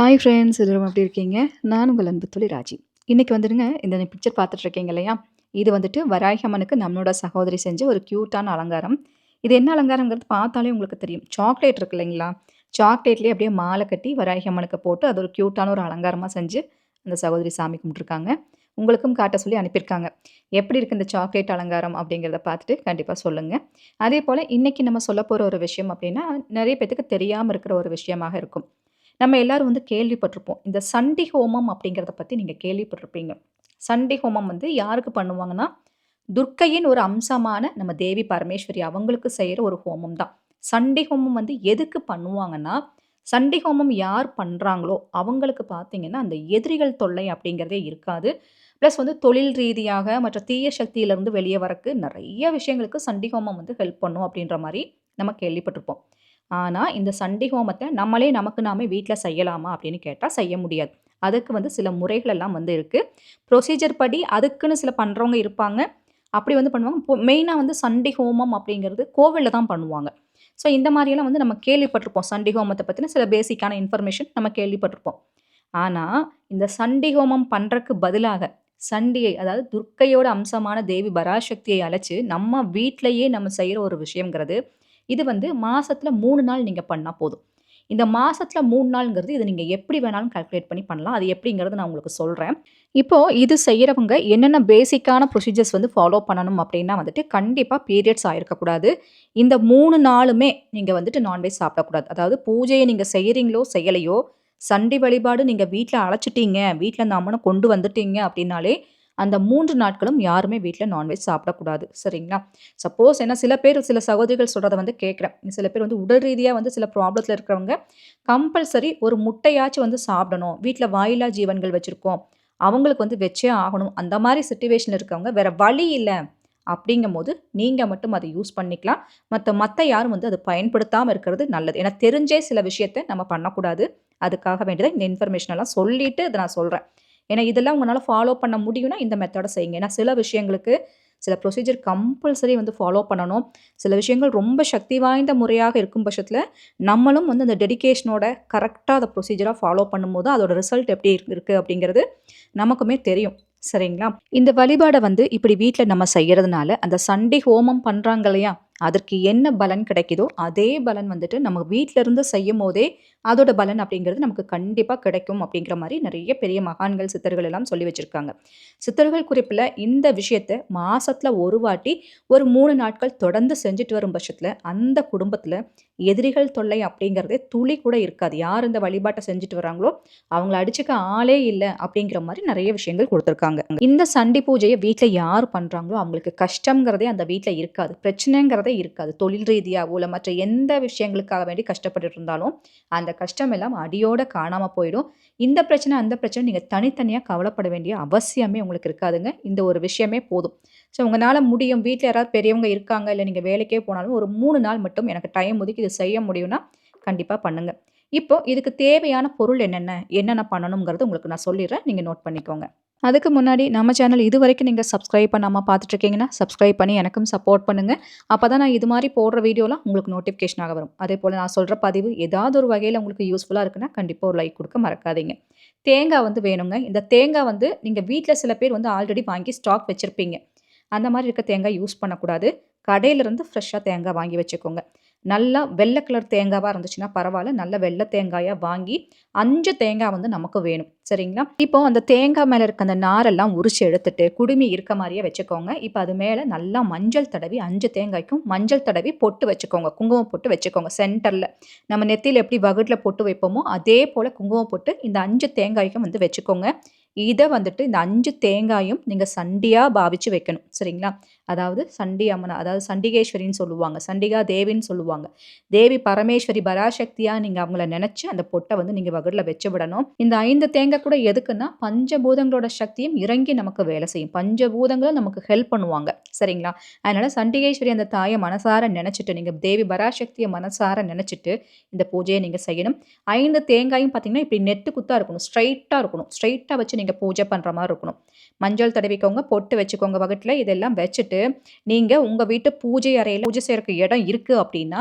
Hi friends எல்லோரும் எப்படி இருக்கீங்க? நான் உங்கள் அன்பு தொழில் ராஜி. இன்றைக்கி வந்துடுங்க இந்த பிக்சர் பார்த்துட்ருக்கீங்க இல்லையா? இது வந்துட்டு வராகி அம்மனுக்கு நம்மளோட சகோதரி செஞ்ச ஒரு க்யூட்டான அலங்காரம். இது என்ன அலங்காரங்கிறது பார்த்தாலே உங்களுக்கு தெரியும். சாக்லேட் இருக்கு இல்லைங்களா? சாக்லேட்லேயே அப்படியே மாலை கட்டி வராகி அம்மனுக்கு போட்டு அது ஒரு க்யூட்டான ஒரு அலங்காரமாக செஞ்சு அந்த சகோதரி சாமி கும்பிட்ருக்காங்க உங்களுக்கும் காட்ட சொல்லி அனுப்பியிருக்காங்க. எப்படி இருக்குது இந்த சாக்லேட் அலங்காரம் அப்படிங்கிறத பார்த்துட்டு கண்டிப்பாக சொல்லுங்கள் அதே போல் இன்றைக்கி நம்ம சொல்ல போகிற ஒரு விஷயம் அப்படின்னா நிறைய பேத்துக்கு தெரியாமல் இருக்கிற ஒரு விஷயமாக இருக்கும். நம்ம எல்லோரும் வந்து கேள்விப்பட்டிருப்போம். இந்த சண்டி ஹோமம் அப்படிங்கிறத பற்றி நீங்கள் கேள்விப்பட்டிருப்பீங்க. சண்டி ஹோமம் வந்து யாருக்கு பண்ணுவாங்கன்னா துர்க்கையின் ஒரு அம்சமான நம்ம தேவி பரமேஸ்வரி அவங்களுக்கு செய்கிற ஒரு ஹோமம் தான். சண்டி ஹோமம் வந்து எதுக்கு பண்ணுவாங்கன்னா சண்டி ஹோமம் யார் பண்ணுறாங்களோ அவங்களுக்கு பார்த்தீங்கன்னா அந்த எதிரிகள் தொல்லை அப்படிங்கிறதே இருக்காது. ப்ளஸ் வந்து தொழில் ரீதியாக மற்ற தீய சக்தியிலேருந்து வெளியே வரக்கு நிறைய விஷயங்களுக்கு சண்டி ஹோமம் வந்து ஹெல்ப் பண்ணும் அப்படின்ற மாதிரி நம்ம கேள்விப்பட்டிருப்போம். ஆனால் இந்த சண்டி ஹோமத்தை நம்மளே நமக்கு நாமே வீட்டில் செய்யலாமா அப்படின்னு கேட்டால் செய்ய முடியாது. அதுக்கு வந்து சில முறைகள் எல்லாம் வந்து இருக்குது ப்ரொசீஜர் படி அதுக்குன்னு சில பண்ணுறவங்க இருப்பாங்க. அப்படி வந்து பண்ணுவாங்க. மெயினாக வந்து சண்டி ஹோமம் அப்படிங்கிறது கோவிலில் தான் பண்ணுவாங்க. ஸோ இந்த மாதிரியெல்லாம் வந்து நம்ம கேள்விப்பட்டிருப்போம். சண்டி ஹோமத்தை பற்றின சில பேசிக்கான இன்ஃபர்மேஷன் நம்ம கேள்விப்பட்டிருப்போம். ஆனால் இந்த சண்டி ஹோமம் பண்ணுறக்கு பதிலாக சண்டியை அதாவது துர்க்கையோட அம்சமான தேவி பராசக்தியை அழைச்சி நம்ம வீட்டிலையே நம்ம செய்கிற ஒரு விஷயங்கிறது இது வந்து மாதத்தில் மூணு நாள் நீங்கள் பண்ணால் போதும். இந்த மாதத்தில் மூணு நாளுங்கிறது இதை நீங்கள் எப்படி வேணாலும் கால்குலேட் பண்ணி பண்ணலாம். அது எப்படிங்கிறது நான் உங்களுக்கு சொல்கிறேன் இப்போது இது செய்கிறவங்க என்னென்ன பேசிக்கான ப்ரொசீஜர்ஸ் வந்து ஃபாலோ பண்ணணும் அப்படின்னா வந்துட்டு கண்டிப்பாக பீரியட்ஸ் ஆகிருக்கக்கூடாது இந்த மூணு நாளுமே நீங்கள் வந்துட்டு நான்வெஜ் சாப்பிடக்கூடாது. அதாவது பூஜையை நீங்கள் செய்கிறீங்களோ செய்யலையோ சண்டி வழிபாடு நீங்கள் வீட்டில் அழைச்சிட்டீங்க வீட்டில் அந்த அம்மனை கொண்டு வந்துட்டீங்க அப்படின்னாலே அந்த மூன்று நாட்களும் யாருமே வீட்டில் நான்வெஜ் சாப்பிடக்கூடாது. சரிங்களா? சப்போஸ் ஏன்னா சில பேர் சில சகோதரிகள் சொல்கிறத வந்து கேட்குறேன். சில பேர் வந்து உடல் ரீதியாக வந்து சில ப்ராப்ளத்தில் இருக்கிறவங்க கம்பல்சரி ஒரு முட்டையாச்சும் வந்து சாப்பிடணும். வீட்டில் வாயிலா ஜீவன்கள் வச்சுருக்கோம். அவங்களுக்கு வந்து வச்சே ஆகணும். அந்த மாதிரி சுச்சுவேஷனில் இருக்கவங்க வேறு வழி இல்லை அப்படிங்கும் போது நீங்கள் மட்டும் அதை யூஸ் பண்ணிக்கலாம். மற்ற மற்ற யாரும் வந்து அதை பயன்படுத்தாமல் இருக்கிறது நல்லது. ஏன்னா தெரிஞ்சே சில விஷயத்தை நம்ம பண்ணக்கூடாது. அதுக்காக வேண்டியதான் இந்த இன்ஃபர்மேஷன் எல்லாம் சொல்லிவிட்டு அதை நான் சொல்கிறேன் ஏன்னா இதெல்லாம் உங்களால் ஃபாலோ பண்ண முடியும்னா இந்த மெத்தடை செய்யுங்க. ஏன்னா சில விஷயங்களுக்கு சில ப்ரொசீஜர் கம்பல்சரி வந்து ஃபாலோ பண்ணணும். சில விஷயங்கள் ரொம்ப சக்தி வாய்ந்த முறையாக இருக்கும் பட்சத்தில் நம்மளும் வந்து அந்த டெடிக்கேஷனோட கரெக்டாக அதை ப்ரொசீஜராக ஃபாலோ பண்ணும்போது அதோட ரிசல்ட் எப்படி இருக்குது அப்படிங்கிறது நமக்குமே தெரியும். சரிங்களா? இந்த வழிபாடை வந்து இப்படி வீட்டில் நம்ம செய்கிறதுனால அந்த சண்டே ஹோமம் பண்ணுறாங்க இல்லையா? அதற்கு என்ன பலன் கிடைக்குதோ அதே பலன் வந்துட்டு நம்ம வீட்டிலிருந்து செய்யும் போதே அதோட பலன் அப்படிங்கிறது நமக்கு கண்டிப்பாக கிடைக்கும் அப்படிங்கிற மாதிரி நிறைய பெரிய மகான்கள் சித்தர்கள் எல்லாம் சொல்லி வச்சுருக்காங்க. சித்தர்கள் குறிப்பில் இந்த விஷயத்தை மாதத்தில் ஒரு வாட்டி ஒரு மூணு நாட்கள் தொடர்ந்து செஞ்சுட்டு வரும் பட்சத்தில் அந்த குடும்பத்தில் எதிரிகள் தொல்லை அப்படிங்கிறதே துளி கூட இருக்காது. யார் இந்த வழிபாட்டை செஞ்சுட்டு வராங்களோ அவங்கள அடிச்சுக்க ஆளே இல்லை அப்படிங்கிற மாதிரி நிறைய விஷயங்கள் கொடுத்துருக்காங்க. இந்த சண்டி பூஜையை வீட்டில் யார் பண்ணுறாங்களோ அவங்களுக்கு கஷ்டங்கிறதே அந்த வீட்டில் இருக்காது. பிரச்சனைங்கிறதே இருக்காது. தொழில் ரீதியாகவோ இல்லை மற்ற எந்த விஷயங்களுக்காக வேண்டி கஷ்டப்பட்டு இருந்தாலும் அந்த கஷ்டம் எல்லாம் அடியோட காணாமல் போயிடும். இந்த பிரச்சனை அந்த பிரச்சனை நீங்கள் தனித்தனியாக கவலைப்பட வேண்டிய அவசியமே உங்களுக்கு இருக்காதுங்க. இந்த ஒரு விஷயமே போதும். ஸோ உங்களால் முடியும். வீட்டில் யாராவது பெரியவங்க இருக்காங்க இல்லை நீங்கள் வேலைக்கே போனாலும் ஒரு மூணு நாள் மட்டும் எனக்கு டைம் ஒதுக்கி இது செய்ய முடியும்னா கண்டிப்பாக பண்ணுங்கள் இப்போ இதுக்கு தேவையான பொருள் என்னென்ன என்னென்ன பண்ணணுங்கிறது உங்களுக்கு நான் சொல்லிடுறேன். நீங்கள் நோட் பண்ணிக்கோங்க. அதுக்கு முன்னாடி நம்ம சேனல் இது வரைக்கும் நீங்கள் சப்ஸ்கிரைப் பண்ணாமல் பார்த்துட்ருக்கீங்கன்னா சப்ஸ்கிரைப் பண்ணி எனக்கும் சப்போர்ட் பண்ணுங்கள் அப்போ தான் நான் இது மாதிரி போடுற வீடியோலாம் உங்களுக்கு நோட்டிஃபிகேஷனாக வரும். அதே போல் நான் சொல்கிற பதிவு ஏதாவது ஒரு வகையில் உங்களுக்கு யூஸ்ஃபுல்லாக இருக்குன்னா கண்டிப்பாக ஒரு லைக் கொடுக்க மறக்காதீங்க. தேங்காய் வந்து வேணுங்க. இந்த தேங்காய் வந்து நீங்கள் வீட்டில் சில பேர் வந்து ஆல்ரெடி வாங்கி ஸ்டாக் வச்சுருப்பீங்க. அந்த மாதிரி இருக்க தேங்காய் யூஸ் பண்ணக்கூடாது. கடையிலேருந்து ஃப்ரெஷ்ஷாக தேங்காய் வாங்கி வச்சுக்கோங்க. நல்லா வெள்ளை கலர் தேங்காவாக இருந்துச்சுன்னா பரவாயில்ல. நல்ல வெள்ளை தேங்காயாக வாங்கி அஞ்சு தேங்காய் வந்து நமக்கு வேணும். சரிங்களா? இப்போ அந்த தேங்காய் மேலே இருக்க அந்த நாரெல்லாம் உரிச்சு எடுத்துட்டு குடுமி இருக்க மாதிரியே வச்சுக்கோங்க. இப்போ அது மேலே நல்லா மஞ்சள் தடவி அஞ்சு தேங்காய்க்கும் மஞ்சள் தடவி பொட்டு வச்சுக்கோங்க. குங்குமம் பொட்டு வச்சுக்கோங்க. சென்டரில் நம்ம நெத்தியில் எப்படி வகுட்டில் பொட்டு வைப்போமோ அதே போல் குங்குமம் பொட்டு இந்த அஞ்சு தேங்காய்க்கும் வந்து வச்சுக்கோங்க. இதை வந்துட்டு இந்த அஞ்சு தேங்காயும் நீங்கள் சண்டியாக பாவிச்சு வைக்கணும். சரிங்களா? அதாவது சண்டி அம்மன் அதாவது சண்டிகேஸ்வரின்னு சொல்லுவாங்க சண்டிகா தேவின்னு சொல்லுவாங்க. தேவி பரமேஸ்வரி பராசக்தியாக நீங்கள் அவங்கள நினச்சி அந்த பொட்டை வந்து நீங்கள் வகுடில் வச்சு விடணும். இந்த ஐந்து தேங்காய் கூட எதுக்குன்னா பஞ்சபூதங்களோட சக்தியும் இறங்கி நமக்கு வேலை செய்யும். பஞ்சபூதங்களும் நமக்கு ஹெல்ப் பண்ணுவாங்க. சரிங்களா? அதனால் சண்டிகேஸ்வரி அந்த தாயை மனசார நினச்சிட்டு நீங்கள் தேவி பராசக்தியை மனசார நினச்சிட்டு இந்த பூஜையை நீங்கள் செய்யணும். ஐந்து தேங்காயும் பார்த்தீங்கன்னா இப்படி நெட்டு குத்தாக இருக்கணும். ஸ்ட்ரைட்டாக இருக்கணும். ஸ்ட்ரைட்டாக வச்சு நீங்கள் பூஜை பண்ணுற மாதிரி இருக்கணும். மஞ்சள் தடவிக்கோங்க பொட்டு வச்சுக்கோங்க வகுட்டில். இதெல்லாம் வச்சுட்டு நீங்கள் உங்கள் வீட்டு பூஜை அறையில் பூஜை செய்கிறக்கு இடம் இருக்குது அப்படின்னா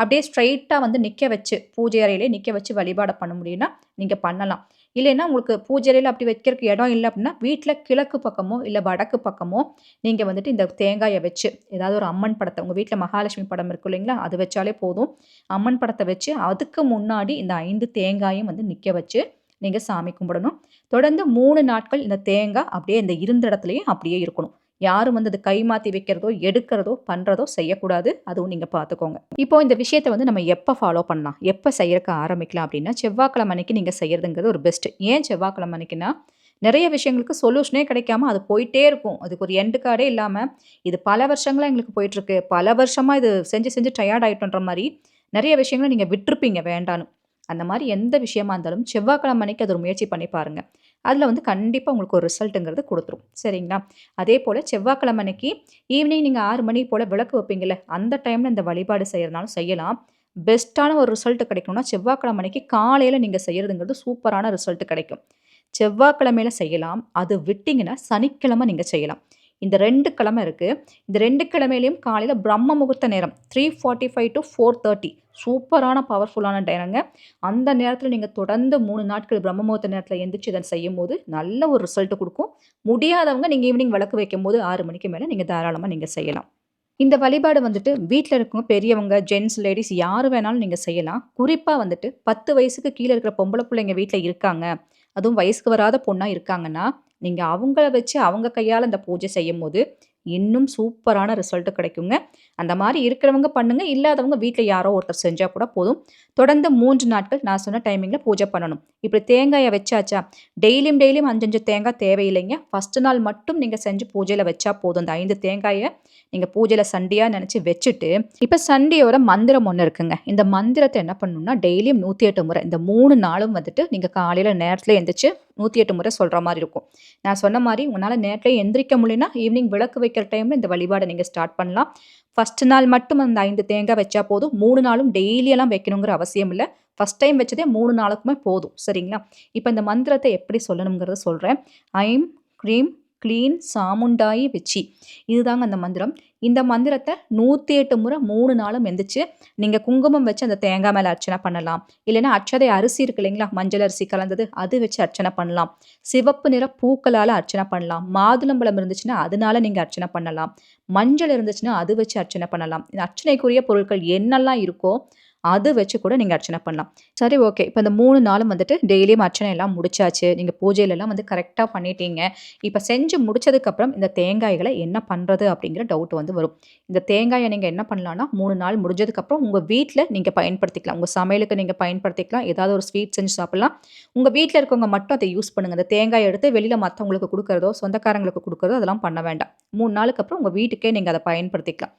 அப்படியே ஸ்ட்ரைட்டாக வந்து நிற்க வச்சு பூஜை அறையிலே நிற்க வச்சு வழிபாடு பண்ண முடியும்னா நீங்கள் பண்ணலாம். இல்லைன்னா உங்களுக்கு பூஜை அறையில் அப்படி வைக்கிறதுக்கு இடம் இல்லை அப்படின்னா வீட்டில் கிழக்கு பக்கமோ இல்லை வடக்கு பக்கமோ நீங்கள் வந்துட்டு இந்த தேங்காயை வச்சு ஏதாவது ஒரு அம்மன் படத்தை உங்கள் வீட்டில் மகாலட்சுமி படம் இருக்கும் இல்லைங்களா அது வச்சாலே போதும். அம்மன் படத்தை வச்சு அதுக்கு முன்னாடி இந்த ஐந்து தேங்காயும் வந்து நிற்க வச்சு நீங்கள் சாமி கும்பிடணும். தொடர்ந்து மூணு நாட்கள் இந்த தேங்காய் அப்படியே இந்த இருந்த இடத்துலையும் அப்படியே இருக்கணும். யாரும் வந்து அது கை மாற்றி வைக்கிறதோ எடுக்கிறதோ பண்ணுறதோ செய்யக்கூடாது. அதுவும் நீங்கள் பார்த்துக்கோங்க இப்போ இந்த விஷயத்தை வந்து நம்ம எப்போ ஃபாலோ பண்ணலாம்? எப்போ செய்யறக்க ஆரம்பிக்கலாம் அப்படின்னா செவ்வாய்க்கிழமை அன்னைக்கு நீங்கள் செய்யறதுங்கிறது ஒரு பெஸ்ட்டு ஏன் செவ்வாய்க்கிழமை அன்னைக்குன்னா நிறைய விஷயங்களுக்கு சொல்யூஷனே கிடைக்காம அது போயிட்டே இருக்கும். அதுக்கு ஒரு எண்டு கார்டே இல்லாமல் இது பல வருஷங்களாக எங்களுக்கு போயிட்டுருக்கு. பல வருஷமாக இது செஞ்சு செஞ்சு டயர்ட் ஆகிட்டுன்ற மாதிரி நிறைய விஷயங்களை நீங்கள் விட்டுருப்பீங்க வேண்டான்னு. அந்த மாதிரி எந்த விஷயமா இருந்தாலும் செவ்வாய்க்கிழமை அன்னைக்கு அது ஒரு முயற்சி பண்ணி பாருங்கள் அதில் வந்து கண்டிப்பாக உங்களுக்கு ஒரு ரிசல்ட்டுங்கிறது கொடுத்துரும். சரிங்களா? அதே போல் செவ்வாய்க்கிழமை அன்னைக்கு ஈவினிங் நீங்கள் ஆறு மணி போல் விளக்கு வைப்பீங்கள்ல அந்த டைமில் இந்த வழிபாடு செய்கிறதுனாலும் செய்யலாம். பெஸ்ட்டான ஒரு ரிசல்ட் கிடைக்கணும்னா செவ்வாய்க்கிழமை அன்னைக்கு காலையில் நீங்கள் செய்கிறதுங்கிறது சூப்பரான ரிசல்ட் கிடைக்கும். செவ்வாய்க்கிழமையில செய்யலாம். அது விட்டிங்கன்னா சனிக்கிழமை நீங்கள் செய்யலாம். இந்த ரெண்டு கிழமை இருக்குது இந்த ரெண்டு கிழமையிலையும் காலையில் பிரம்ம முகூர்த்த நேரம் three forty five to four thirty சூப்பரான பவர்ஃபுல்லான டைரங்க அந்த நேரத்தில் நீங்கள் தொடர்ந்து மூணு நாட்கள் பிரம்ம முகூர்த்த நேரத்தில் எந்திரிச்சு இதை செய்யும் போது நல்ல ஒரு ரிசல்ட் கொடுக்கும். முடியாதவங்க நீங்கள் ஈவினிங் விளக்கு வைக்கும் போது ஆறு மணிக்கு மேலே நீங்கள் தாராளமாக நீங்கள் செய்யலாம். இந்த வழிபாடு வந்துட்டு வீட்டில் இருக்கவங்க பெரியவங்க ஜென்ஸ் லேடிஸ் யார் வேணாலும் நீங்கள் செய்யலாம். குறிப்பாக வந்துட்டு பத்து வயசுக்கு கீழே இருக்கிற பொம்பளை பிள்ளைங்க வீட்டில் இருக்காங்க. அதுவும் வயசுக்கு வராத பொண்ணாக இருக்காங்கன்னா நீங்கள் அவங்கள வச்சு அவங்க கையால் அந்த பூஜை செய்யும் போது இன்னும் சூப்பரான ரிசல்ட்டு கிடைக்குங்க. அந்த மாதிரி இருக்கிறவங்க பண்ணுங்கள் இல்லாதவங்க வீட்டில் யாரோ ஒருத்தர் செஞ்சால் கூட போதும். தொடர்ந்து மூன்று நாட்கள் நான் சொன்ன டைமிங்கில் பூஜை பண்ணணும். இப்படி தேங்காயை வச்சாச்சா? டெய்லியும் டெய்லியும் அஞ்சஞ்சு தேங்காய் தேவையில்லைங்க. ஃபஸ்ட்டு நாள் மட்டும் நீங்கள் செஞ்சு பூஜையில் வச்சா போதும். அந்த ஐந்து தேங்காயை நீங்கள் பூஜையில் சண்டியாக நினச்சி வச்சுட்டு இப்போ சண்டியோட மந்திரம் ஒன்று இருக்குங்க. இந்த மந்திரத்தை என்ன பண்ணணும்னா டெய்லியும் நூற்றி எட்டு முறை இந்த மூணு நாளும் வந்துட்டு நீங்கள் காலையில் நேரத்தில் எழுந்திரிச்சு நூற்றி எட்டு முறை சொல்கிற மாதிரி இருக்கும். நான் சொன்ன மாதிரி உங்களால் நேரத்தில் எந்திரிக்க முடியும்னா ஈவினிங் விளக்கு வைக்கிற டைமில் இந்த வழிபாடை நீங்கள் ஸ்டார்ட் பண்ணலாம். ஃபஸ்ட் நாள் மட்டும் அந்த ஐந்து தேங்காய் வச்சா போதும். மூணு நாளும் டெய்லியெல்லாம் வைக்கணுங்கிற அவசியம் இல்லை. ஃபஸ்ட் டைம் வச்சதே மூணு நாளுக்குமே போதும். சரிங்களா? இப்போ இந்த மந்திரத்தை எப்படி சொல்லணுங்கிறத சொல்கிறேன் ஐம் க்ரீம் க்ளீன் சாமுண்டாயி வெச்சி. இதுதாங்க அந்த மந்திரம். இந்த மந்திரத்தை நூற்றி எட்டு முறை மூணு நாளும் எந்திரிச்சு நீங்கள் குங்குமம் வச்சு அந்த தேங்காய் மேலே அர்ச்சனை பண்ணலாம். இல்லைன்னா அச்சதை அரிசி இருக்கு இல்லைங்களா? மஞ்சள் அரிசி கலந்தது அது வச்சு அர்ச்சனை பண்ணலாம். சிவப்பு நிற பூக்களால் அர்ச்சனை பண்ணலாம். மாதுளம்பழம் இருந்துச்சுன்னா அதனால நீங்கள் அர்ச்சனை பண்ணலாம். மஞ்சள் இருந்துச்சுன்னா அது வச்சு அர்ச்சனை பண்ணலாம். இந்த அர்ச்சனைக்குரிய பொருட்கள் என்னெல்லாம் இருக்கோ அது வச்சு கூட நீங்கள் அர்ச்சனை பண்ணலாம். சரி ஓகே. இப்போ இந்த மூணு நாளும் வந்துட்டு டெய்லியும் அர்ச்சனை எல்லாம் முடிச்சாச்சு. நீங்கள் பூஜையிலலாம் வந்து கரெக்டாக பண்ணிட்டீங்க. இப்போ செஞ்சு முடிச்சதுக்கப்புறம் இந்த தேங்காய்களை என்ன பண்ணுறது அப்படிங்கிற டவுட் வந்து வரும். இந்த தேங்காயை நீங்கள் என்ன பண்ணலான்னா மூணு நாள் முடிஞ்சதுக்கப்புறம் உங்கள் வீட்டில் நீங்கள் பயன்படுத்திக்கலாம். உங்கள் சமையலுக்கு நீங்கள் பயன்படுத்திக்கலாம். ஏதாவது ஒரு ஸ்வீட் செஞ்சு சாப்பிட்லாம். உங்கள் வீட்டில் இருக்கவங்க மட்டும் அதை யூஸ் பண்ணுங்கள் அந்த தேங்காய் எடுத்து வெளியில் மற்றவங்களுக்கு கொடுக்குறதோ சொந்தக்காரங்களுக்கு கொடுக்குறதோ அதெல்லாம் பண்ண வேண்டாம். மூணு நாளுக்கு அப்புறம் உங்கள் வீட்டுக்கே நீங்கள் அதை பயன்படுத்திக்கலாம்.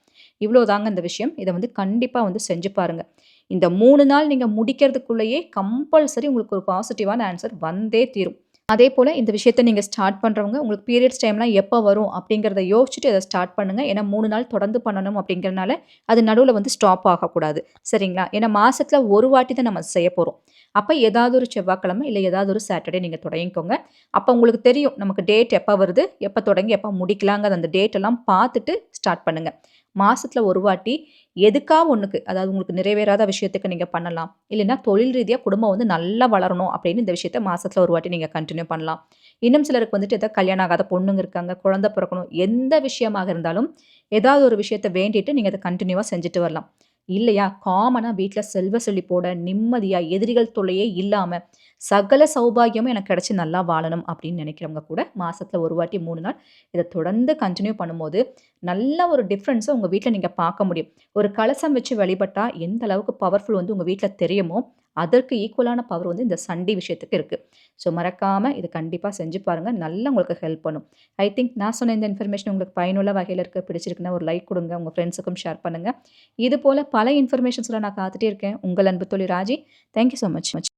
இவ்வளோ தாங்க இந்த விஷயம். இதை வந்து கண்டிப்பாக வந்து செஞ்சு பாருங்கள் இந்த மூணு நாள் நீங்கள் முடிக்கிறதுக்குள்ளேயே கம்பல்சரி உங்களுக்கு ஒரு பாசிட்டிவான ஆன்சர் வந்தே தீரும். அதே போல் இந்த விஷயத்தை நீங்கள் ஸ்டார்ட் பண்ணுறவங்க உங்களுக்கு பீரியட்ஸ் டைம்லாம் எப்போ வரும் அப்படிங்கிறத யோசிச்சுட்டு அதை ஸ்டார்ட் பண்ணுங்கள் ஏன்னா மூணு நாள் தொடர்ந்து பண்ணணும் அப்படிங்கிறனால அது நடுவில் வந்து ஸ்டாப் ஆகக்கூடாது. சரிங்களா? ஏன்னா மாதத்தில் ஒரு வாட்டி தான் நம்ம செய்ய போகிறோம் அப்போ ஏதாவது ஒரு செவ்வாய்க்கிழமை இல்லை ஏதாவது ஒரு சாட்டர்டே நீங்கள் தொடங்கிக்கோங்க. அப்போ உங்களுக்கு தெரியும் நமக்கு டேட் எப்போ வருது எப்போ தொடங்கி எப்போ முடிக்கலாங்கிறது அந்த டேட்டெல்லாம் பார்த்துட்டு ஸ்டார்ட் பண்ணுங்கள் மாதத்தில் ஒரு வாட்டி எதுக்கா ஒன்றுக்கு அதாவது உங்களுக்கு நிறைவேறாத விஷயத்துக்கு நீங்கள் பண்ணலாம். இல்லைன்னா தொழில் ரீதியாக குடும்பம் வந்து நல்லா வளரணும் அப்படின்னு இந்த விஷயத்த மாதத்தில் ஒரு வாட்டி நீங்கள் கண்டினியூ பண்ணலாம். இன்னும் சிலருக்கு வந்துட்டு எதாவது கல்யாணம் ஆகாத பொண்ணுங்க இருக்காங்க குழந்த பிறக்கணும் எந்த விஷயமாக இருந்தாலும் ஏதாவது ஒரு விஷயத்த வேண்டிட்டு நீங்கள் அதை கண்டினியூவாக செஞ்சுட்டு வரலாம். இல்லையா? காமனாக வீட்டில் செல்வ செழிப்போட நிம்மதியாக எதிரிகள் தொல்லையே இல்லாமல் சகல சௌபாகியமும் எனக்கு கிடச்சி நல்லா வாழணும் அப்படின்னு நினைக்கிறவங்க கூட மாதத்தில் ஒரு வாட்டி மூணு நாள் இதை தொடர்ந்து கண்டினியூ பண்ணும்போது நல்ல ஒரு டிஃப்ரென்ஸை உங்கள் வீட்டில் நீங்கள் பார்க்க முடியும். ஒரு கலசம் வச்சு வழிபட்டால் எந்த அளவுக்கு பவர்ஃபுல் வந்து உங்கள் வீட்டில் தெரியுமோ அதற்கு ஈக்குவலான பவர் வந்து இந்த சண்டி விஷயத்துக்கு இருக்குது ஸோ மறக்காமல் இது கண்டிப்பாக செஞ்சு பாருங்கள் நல்லா உங்களுக்கு ஹெல்ப் பண்ணும். ஐ திங்க் நான் சொன்ன இந்த இன்ஃபர்மேஷன் உங்களுக்கு பயனுள்ள வகையில் இருக்க. பிடிச்சிருக்குன்னா ஒரு லைக் கொடுங்க. உங்கள் ஃப்ரெண்ட்ஸுக்கும் ஷேர் பண்ணுங்கள் இது போல் பல இன்ஃபர்மேஷன்ஸில் நான் காத்துட்டே இருக்கேன். உங்கள் அன்பு தொழில் Raji. Thank you so much much